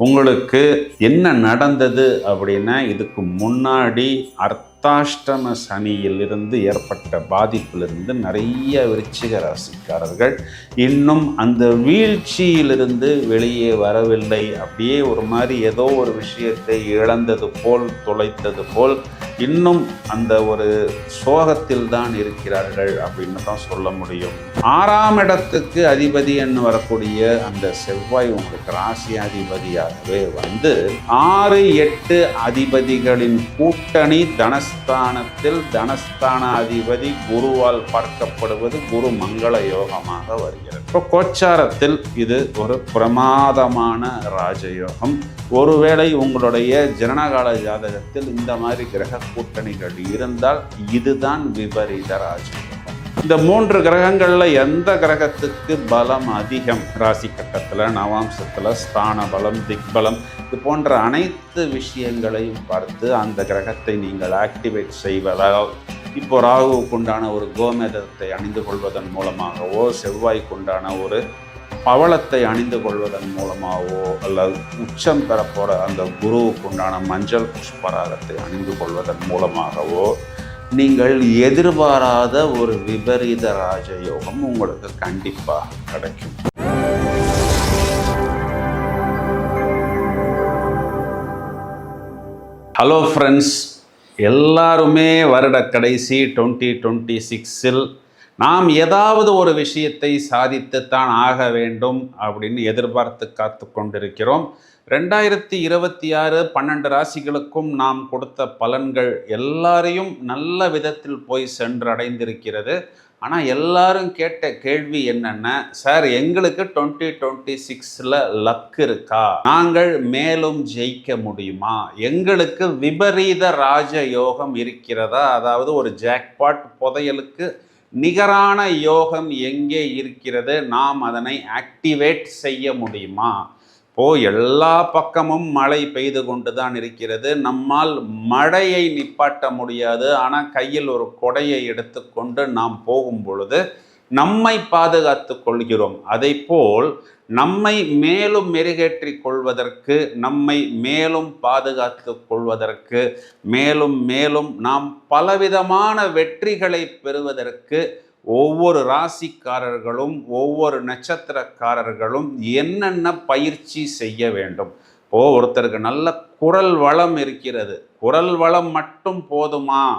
உங்களுக்கு என்ன நடந்தது அப்படின்னா இதுக்கு முன்னாடி அர்த்தாஷ்டம சனியிலிருந்து ஏற்பட்ட பாதிப்பிலிருந்து நிறைய விருச்சிக ராசிக்காரர்கள் இன்னும் அந்த வீழ்ச்சியிலிருந்து வெளியே வரவில்லை. அப்படியே ஒரு மாதிரி ஏதோ ஒரு விஷயத்தை இழந்தது போல் தொலைத்தது போல் இன்னும் அந்த ஒரு சோகத்தில் தான் இருக்கிறார்கள் அப்படின்னு தான் சொல்ல முடியும். ஆறாம் இடத்துக்கு அதிபதி என்று வரக்கூடிய அந்த செவ்வாய் உங்களுக்கு ராசி அதிபதியாகவே வந்து ஆறு எட்டு அதிபதிகளின் கூட்டணி தனஸ்தானத்தில் தனஸ்தான அதிபதி குருவால் பார்க்கப்படுவது குரு மங்கள யோகமாக வருகிறது. இப்போ கோச்சாரத்தில் இது ஒரு பிரமாதமான ராஜயோகம். ஒருவேளை உங்களுடைய ஜனனகால ஜாதகத்தில் இந்த மாதிரி கிரக கூட்டணிகள் இருந்தால் இதுதான் விபரீத ராசி இந்த மூன்று கிரகங்களில் எந்த கிரகத்துக்கு பலம் அதிகம்? ராசி கட்டத்தில் நவாம்சத்தில் ஸ்தான பலம் திக்பலம் இது போன்ற அனைத்து விஷயங்களையும் பார்த்து அந்த கிரகத்தை நீங்கள் ஆக்டிவேட் செய்வதால் இப்போ ராகுவுக்கு உண்டான ஒரு கோமேதத்தை அணிந்து கொள்வதன் மூலமாகவோ செவ்வாய்க்கு உண்டான ஒரு பவளத்தை அணிந்து கொள்வதன் மூலமாகவோ அல்லது உச்சம் பெறப்போகிற அந்த குருவுக்கு உண்டான மஞ்சள் புஷ்பராகத்தை அணிந்து கொள்வதன் மூலமாகவோ நீங்கள் எதிர்பாராத ஒரு விபரீத ராஜயோகம் உங்களுக்கு கண்டிப்பாக கிடைக்கும். ஹலோ ஃப்ரெண்ட்ஸ் எல்லாருமே வருட கடைசி டுவெண்ட்டி டுவெண்ட்டி சிக்ஸில் நாம் ஏதாவது ஒரு விஷயத்தை சாதித்துத்தான் ஆக வேண்டும் அப்படின்னு எதிர்பார்த்து காத்து கொண்டிருக்கிறோம். ரெண்டாயிரத்தி இருபத்தி ஆறு பன்னெண்டு ராசிகளுக்கும் நாம் கொடுத்த பலன்கள் எல்லாரையும் நல்ல விதத்தில் போய் சென்றடைந்திருக்கிறது ஆனால் எல்லாரும் கேட்ட கேள்வி என்னென்ன? சார் எங்களுக்கு டுவெண்ட்டி டுவெண்ட்டி சிக்ஸில் லக் இருக்கா? நாங்கள் மேலும் ஜெயிக்க முடியுமா? எங்களுக்கு விபரீத ராஜ யோகம் இருக்கிறதா? அதாவது ஒரு ஜாக்பாட் புதையலுக்கு நிகரான யோகம் எங்கே இருக்கிறது? நாம் அதனை ஆக்டிவேட் செய்ய முடியுமா? இப்போது எல்லா பக்கமும் மழை பெய்து கொண்டு தான் இருக்கிறது. நம்மால் மழையை நிப்பாட்ட முடியாது. ஆனால் கையில் ஒரு கொடையை எடுத்துக்கொண்டு நாம் போகும் பொழுது நம்மை பாதுகாத்து கொள்கிறோம். அதை போல் நம்மை மேலும் மெருகேற்றிக் கொள்வதற்கு நம்மை மேலும் பாதுகாத்து கொள்வதற்கு மேலும் மேலும் நாம் பலவிதமான வெற்றிகளை பெறுவதற்கு ஒவ்வொரு ராசிக்காரர்களும் ஒவ்வொரு நட்சத்திரக்காரர்களும் என்னென்ன பயிற்சி செய்ய வேண்டும்? ஓ ஒருத்தருக்கு நல்ல குரல் வளம் இருக்கிறது. குரல் வளம் மட்டும் போதுமா?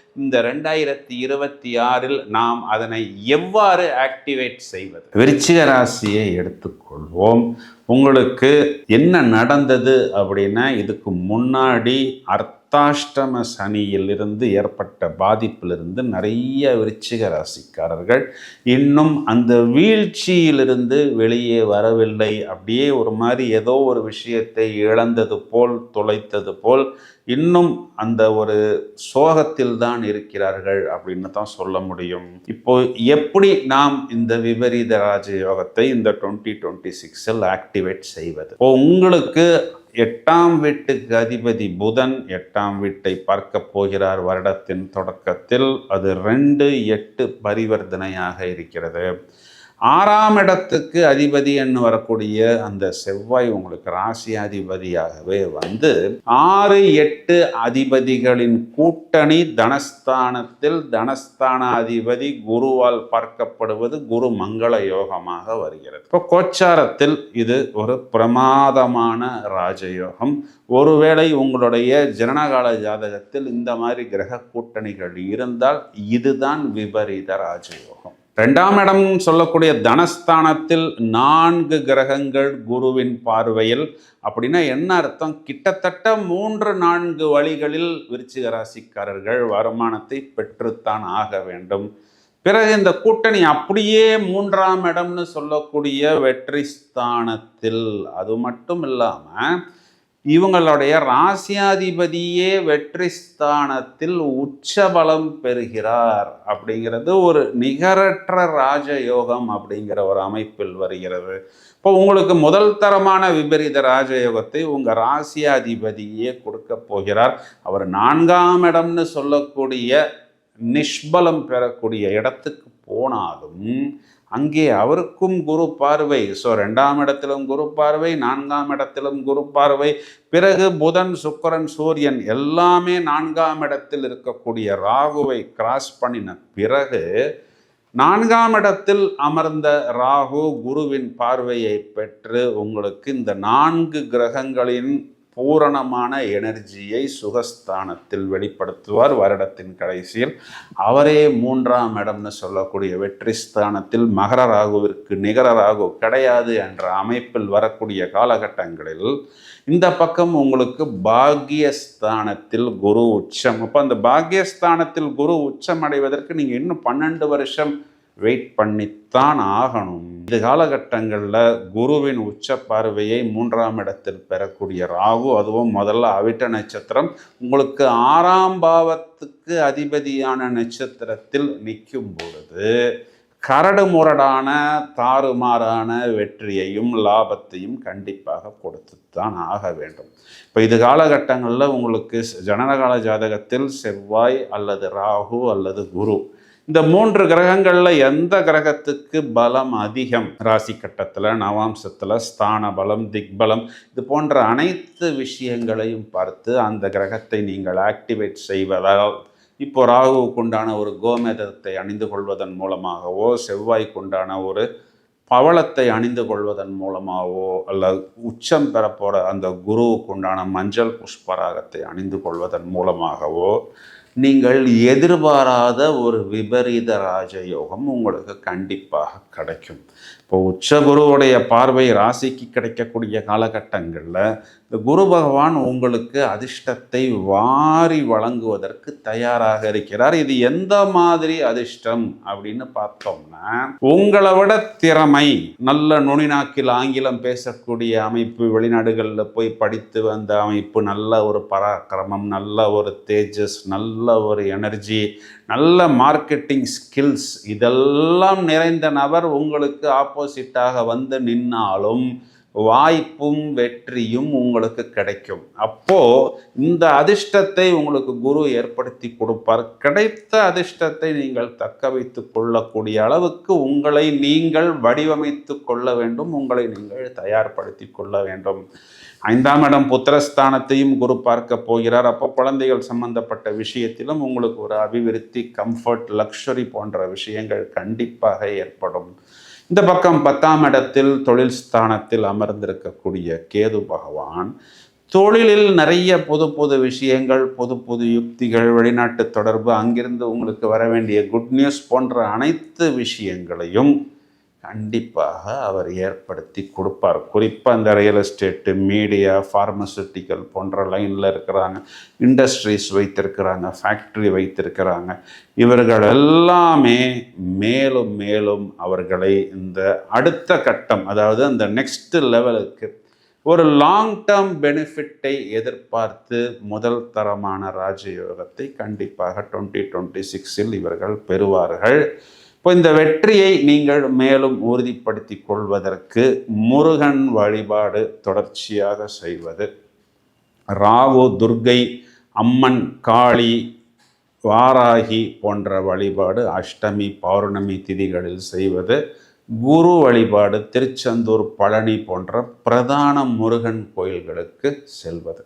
இந்த ரெண்டாயிரத்தி இருபத்தி ஆறில் நாம் அதனை எவ்வாறு ஆக்டிவேட் செய்வது? விருச்சிக ராசியை எடுத்துக்கொள்வோம். உங்களுக்கு என்ன நடந்தது அப்படின்னா இதுக்கு முன்னாடி அர்த்த அர்த்தாஷ்டம சனியிலிருந்து ஏற்பட்ட பாதிப்பிலிருந்து நிறைய விருச்சிக ராசிக்காரர்கள் இன்னும் அந்த வீழ்ச்சியிலிருந்து வெளியே வரவில்லை. அப்படியே ஒரு மாதிரி ஏதோ ஒரு விஷயத்தை இழந்தது போல் தொலைத்தது போல் இன்னும் அந்த ஒரு சோகத்தில் தான் இருக்கிறார்கள் அப்படின்னு தான் சொல்ல முடியும். இப்போ எப்படி நாம் இந்த விபரீத ராஜ யோகத்தை இந்த டுவெண்ட்டி டுவெண்ட்டி சிக்ஸில் ஆக்டிவேட் செய்வது? இப்போ உங்களுக்கு எட்டாம் வீட்டுக்கு அதிபதி புதன் எட்டாம் வீட்டை பார்க்க போகிறார் வருடத்தின் தொடக்கத்தில். அது ரெண்டு எட்டு பரிவர்த்தனையாக இருக்கிறது. ஆறாம் இடத்துக்கு அதிபதி என்று வரக்கூடிய அந்த செவ்வாய் உங்களுக்கு ராசியாதிபதியாகவே வந்து ஆறு எட்டு அதிபதிகளின் கூட்டணி தனஸ்தானத்தில் தனஸ்தான அதிபதி குருவால் பார்க்கப்படுவது குரு மங்கள யோகமாக வருகிறது. இப்போ கோச்சாரத்தில் இது ஒரு பிரமாதமான ராஜயோகம். ஒருவேளை உங்களுடைய ஜனனகால ஜாதகத்தில் இந்த மாதிரி கிரக கூட்டணிகள் இருந்தால் இதுதான் விபரீத ராஜயோகம். ரெண்டாம் இடம் சொல்லக்கூடிய தனஸ்தானத்தில் நான்கு கிரகங்கள் குருவின் பார்வையில். அப்படின்னா என்ன அர்த்தம்? கிட்டத்தட்ட மூன்று நான்கு வழிகளில் விருச்சிக ராசிக்காரர்கள் வருமானத்தை பெற்றுத்தான் ஆக வேண்டும். பிறகு இந்த கூட்டணி அப்படியே மூன்றாம் இடம்னு சொல்லக்கூடிய வெற்றி ஸ்தானத்தில் அது மட்டும் இல்லாமல் இவங்களுடைய ராசியாதிபதியே வெற்றி ஸ்தானத்தில் உச்சபலம் பெறுகிறார் அப்படிங்கிறது ஒரு நிகரற்ற ராஜயோகம் அப்படிங்கிற ஒரு அமைப்பில் வருகிறது. இப்போ உங்களுக்கு முதல் தரமான விபரீத ராஜயோகத்தை உங்கள் ராசியாதிபதியே கொடுக்க போகிறார். அவர் நான்காம் இடம்னு சொல்லக்கூடிய நிஷ்பலம் பெறக்கூடிய இடத்துக்கு போனாலும் அங்கே அவருக்கும் குரு பார்வை. ஸோ ரெண்டாம் இடத்திலும் குரு பார்வை நான்காம் இடத்திலும் குரு பார்வை. பிறகு புதன் சுக்கரன் சூரியன் எல்லாமே நான்காம் இடத்தில் இருக்கக்கூடிய ராகுவை கிராஸ் பண்ணின பிறகு நான்காம் இடத்தில் அமர்ந்த ராகு குருவின் பார்வையை பெற்று உங்களுக்கு இந்த நான்கு கிரகங்களின் பூரணமான எனர்ஜியை சுகஸ்தானத்தில் வெளிப்படுத்துவார் வருடத்தின் கடைசியில். அவரே மூன்றாம் இடம்னு சொல்லக்கூடிய வெற்றி ஸ்தானத்தில் மகர ராகுவிற்கு நிகர ராகு கிடையாது என்ற அமைப்பில் வரக்கூடிய காலகட்டங்களில் இந்த பக்கம் உங்களுக்கு பாக்யஸ்தானத்தில் குரு உச்சம். அப்போ அந்த பாக்யஸ்தானத்தில் குரு உச்சம் அடைவதற்கு நீங்கள் இன்னும் பன்னெண்டு வருஷம் வெயிட் பண்ணித்தான் ஆகணும். இது காலகட்டங்களில் குருவின் உச்ச பார்வையை மூன்றாம் இடத்தில் பெறக்கூடிய ராகு அதுவும் முதல்ல அவிட்ட நட்சத்திரம். உங்களுக்கு ஆறாம் பாவத்துக்கு அதிபதியான நட்சத்திரத்தில் நிற்கும் பொழுது கரடு முரடான தாறுமாறான வெற்றியையும் லாபத்தையும் கண்டிப்பாக கொடுத்துத்தான் ஆக வேண்டும். இப்போ இது காலகட்டங்களில் உங்களுக்கு ஜனனகால ஜாதகத்தில் செவ்வாய் அல்லது ராகு அல்லது குரு இந்த மூன்று கிரகங்களில் எந்த கிரகத்துக்கு பலம் அதிகம்? ராசி கட்டத்தில் நவாம்சத்தில் ஸ்தான பலம் திக்பலம் இது போன்ற அனைத்து விஷயங்களையும் பார்த்து அந்த கிரகத்தை நீங்கள் ஆக்டிவேட் செய்வதால் இப்போ ராகுவுக்குண்டான ஒரு கோமேதத்தை அணிந்து கொள்வதன் மூலமாகவோ செவ்வாய்க்குண்டான ஒரு பவளத்தை அணிந்து கொள்வதன் மூலமாகவோ அல்ல உச்சம் பெறப்போகிற அந்த குருவுக்குண்டான மஞ்சள் புஷ்பராகத்தை அணிந்து கொள்வதன் மூலமாகவோ நீங்கள் எதிர்பாராத ஒரு விபரீத ராஜயோகம் உங்களுக்கு கண்டிப்பாக கிடைக்கும். இப்போ உச்சகுருவுடைய பார்வை ராசிக்கு கிடைக்கக்கூடிய காலகட்டங்களில் இந்த குரு பகவான் உங்களுக்கு அதிர்ஷ்டத்தை வாரி வழங்குவதற்கு தயாராக இருக்கிறார். இது எந்த மாதிரி அதிர்ஷ்டம் அப்படின்னு பார்த்தோம்னா உங்களை விட திறமை நல்ல நுனிநாக்கில் ஆங்கிலம் பேசக்கூடிய அமைப்பு வெளிநாடுகளில் போய் படித்து வந்த அமைப்பு நல்ல ஒரு பராக்கிரமம் நல்ல ஒரு தேஜஸ் நல்ல ஒரு எனர்ஜி நல்ல மார்க்கெட்டிங் ஸ்கில்ஸ் இதெல்லாம் நிறைந்த நபர் உங்களுக்கு ஆப்போசிட்டாக வந்து நின்னாலும் வாய்ப்பும் வெற்றியும் உங்களுக்கு கிடைக்கும். அப்போ இந்த அதிர்ஷ்டத்தை உங்களுக்கு குரு ஏற்படுத்தி கொடுப்பார். கிடைத்த அதிர்ஷ்டத்தை நீங்கள் தக்க வைத்து கொள்ளக்கூடிய அளவுக்கு உங்களை நீங்கள் வடிவமைத்து கொள்ள வேண்டும். உங்களை நீங்கள் தயார்படுத்தி கொள்ள வேண்டும். ஐந்தாம் இடம் புத்திரஸ்தானத்தையும் குரு பார்க்க போகிறார். அப்போ குழந்தைகள் சம்பந்தப்பட்ட விஷயத்திலும் உங்களுக்கு ஒரு அபிவிருத்தி கம்ஃபர்ட் லக்ஷரி போன்ற விஷயங்கள் கண்டிப்பாக ஏற்படும். இந்த பக்கம் பத்தாம் இடத்தில் தொழில் ஸ்தானத்தில் அமர்ந்திருக்கக்கூடிய கேது பகவான் தொழிலில் நிறைய புது புது விஷயங்கள் புது புது யுக்திகள் வெளிநாட்டு தொடர்பு அங்கிருந்து உங்களுக்கு வர வேண்டிய குட் நியூஸ் போன்ற அனைத்து விஷயங்களையும் கண்டிப்பாக அவர் ஏற்படுத்தி கொடுப்பார். குறிப்பாக இந்த ரியல் எஸ்டேட்டு மீடியா ஃபார்மசூட்டிக்கல் போன்ற லைனில் இருக்கிறாங்க. இண்டஸ்ட்ரீஸ் வைத்திருக்கிறாங்க ஃபேக்ட்ரி வைத்திருக்கிறாங்க. இவர்கள் எல்லாமே மேலும் மேலும் அவர்களை இந்த அடுத்த கட்டம் அதாவது அந்த நெக்ஸ்ட் லெவலுக்கு ஒரு லாங் டேர்ம் பெனிஃபிட்டை எதிர்பார்த்து முதல் தரமான ராஜயோகத்தை கண்டிப்பாக டுவெண்ட்டி டுவெண்ட்டி சிக்ஸில் இவர்கள் பெறுவார்கள். இப்போ இந்த வெற்றியை நீங்கள் மேலும் உறுதிப்படுத்தி கொள்வதற்கு முருகன் வழிபாடு தொடர்ச்சியாக செய்வது. ராகு துர்கை அம்மன் காளி வாராகி போன்ற வழிபாடு அஷ்டமி பௌர்ணமி திதிகளில் செய்வது. குரு வழிபாடு திருச்செந்தூர் பழனி போன்ற பிரதான முருகன் கோயில்களுக்கு செல்வது.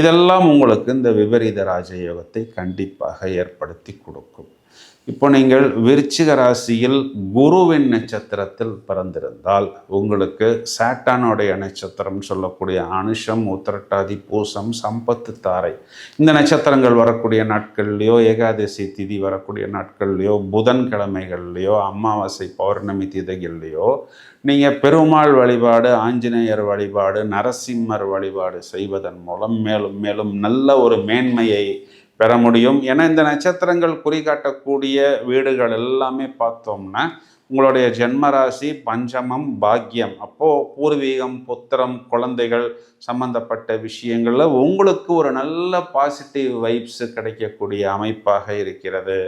இதெல்லாம் உங்களுக்கு இந்த விபரீத ராஜயோகத்தை கண்டிப்பாக ஏற்படுத்தி கொடுக்கும். இப்போ நீங்கள் விருச்சிக ராசியில் குருவின் நட்சத்திரத்தில் பிறந்திருந்தால் உங்களுக்கு சாட்டானுடைய நட்சத்திரம் சொல்லக்கூடிய அனுஷம் உத்திரட்டாதி பூசம் சம்பத்து தாரை. இந்த நட்சத்திரங்கள் வரக்கூடிய நாட்கள்லையோ ஏகாதசி திதி வரக்கூடிய நாட்கள்லையோ புதன்கிழமைகள்லையோ அமாவாசை பௌர்ணமி திதைகள்லையோ நீங்கள் பெருமாள் வழிபாடு ஆஞ்சநேயர் வழிபாடு நரசிம்மர் வழிபாடு செய்வதன் மூலம் மேலும் மேலும் நல்ல ஒரு மேன்மையை பெற முடியும். ஏன்னா இந்த நட்சத்திரங்கள் குறிகாட்டக்கூடிய வீடுகள் எல்லாமே பார்த்தோம்னா உங்களுடைய ஜென்மராசி பஞ்சமம் பாக்கியம். அப்போது பூர்வீகம் புத்திரம் குழந்தைகள் சம்பந்தப்பட்ட விஷயங்களில் உங்களுக்கு ஒரு நல்ல பாசிட்டிவ் வைப்ஸ் கிடைக்கக்கூடிய அமைப்பாக இருக்கிறது.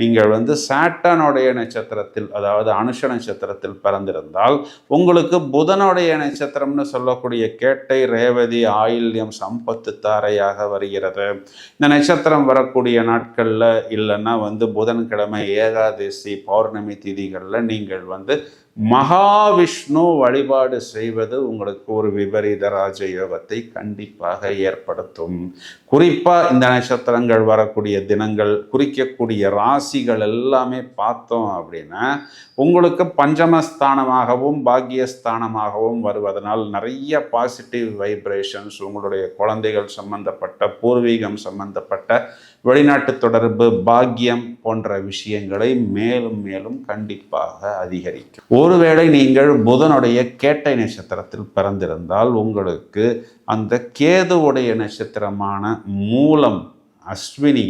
நீங்கள் வந்து சாட்டானுடைய நட்சத்திரத்தில் அதாவது அனுஷ நட்சத்திரத்தில் பிறந்திருந்தால் உங்களுக்கு புதனுடைய நட்சத்திரம்னு சொல்லக்கூடிய கேட்டை ரேவதி ஆயில்யம் சம்பத்து தாரையாக வருகிறது. இந்த நட்சத்திரம் வரக்கூடிய நாட்களில் இல்லைன்னா வந்து புதன்கிழமை ஏகாதசி பௌர்ணமி திதிகளில் நீங்கள் வந்து மகாவிஷ்ணு வழிபாடு செய்வது உங்களுக்கு ஒரு விபரீத ராஜயோகத்தை கண்டிப்பாக ஏற்படுத்தும். குறிப்பாக இந்த நட்சத்திரங்கள் வரக்கூடிய தினங்கள் குறிக்கக்கூடிய ராசிகள் எல்லாமே பார்த்தோம் அப்படின்னா உங்களுக்கு பஞ்சமஸ்தானமாகவும் பாக்கியஸ்தானமாகவும் வருவதனால் நிறைய பாசிட்டிவ் வைப்ரேஷன்ஸ் உங்களுடைய குழந்தைகள் சம்பந்தப்பட்ட பூர்வீகம் சம்பந்தப்பட்ட வெளிநாட்டு தொடர்பு பாக்கியம் போன்ற விஷயங்களை மேலும் மேலும் கண்டிப்பாக அதிகரிக்கும். ஒருவேளை நீங்கள் புதனுடைய கேட்டை நட்சத்திரத்தில் பிறந்திருந்தால் உங்களுக்கு அந்த கேதுவுடைய நட்சத்திரமான மூலம் அஸ்வினி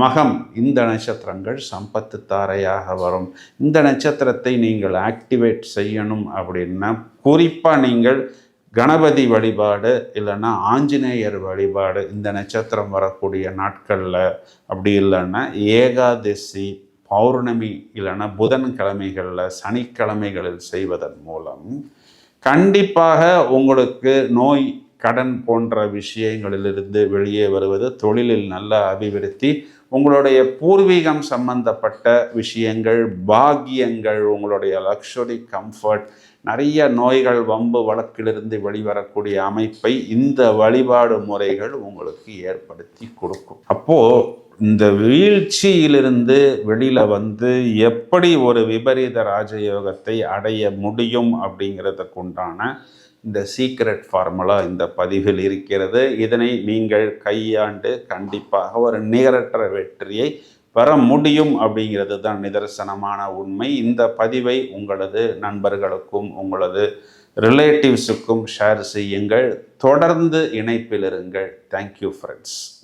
மகம் இந்த நட்சத்திரங்கள் சம்பத்து தாரையாக வரும். இந்த நட்சத்திரத்தை நீங்கள் ஆக்டிவேட் செய்யணும் அப்படின்னா குறிப்பாக நீங்கள் கணபதி வழிபாடு இல்லைன்னா ஆஞ்சநேயர் வழிபாடு இந்த நட்சத்திரம் வரக்கூடிய நாட்களில் அப்படி இல்லைன்னா ஏகாதசி பௌர்ணமி இல்லைன்னா புதன்கிழமைகளில் சனிக்கிழமைகளில் செய்வதன் மூலம் கண்டிப்பாக உங்களுக்கு நோய் கடன் போன்ற விஷயங்களிலிருந்து வெளியே வருவது தொழிலில் நல்ல அபிவிருத்தி உங்களுடைய பூர்வீகம் சம்பந்தப்பட்ட விஷயங்கள் பாக்கியங்கள் உங்களுடைய லக்ஸுரி கம்ஃபர்ட் நிறைய நோய்கள் வம்பு வழக்கிலிருந்து வெளிவரக்கூடிய அமைப்பை இந்த வழிபாடு முறைகள் உங்களுக்கு ஏற்படுத்தி கொடுக்கும். அப்போது இந்த வீழ்ச்சியிலிருந்து வெளியில் வந்து எப்படி ஒரு விபரீத ராஜயோகத்தை அடைய முடியும் அப்படிங்கிறதுக்கு உண்டான இந்த சீக்ரெட் ஃபார்முலா இந்த பதிவில் இருக்கிறது. இதனை நீங்கள் கையாண்டு கண்டிப்பாக ஒரு நிகரற்ற வெற்றியை பெற முடியும் அப்படிங்கிறது தான் நிதர்சனமான உண்மை. இந்த பதிவை உங்களது நண்பர்களுக்கும் உங்களது ரிலேட்டிவ்ஸுக்கும் ஷேர் செய்யுங்கள். தொடர்ந்து இணைப்பில் இருங்கள். Thank you friends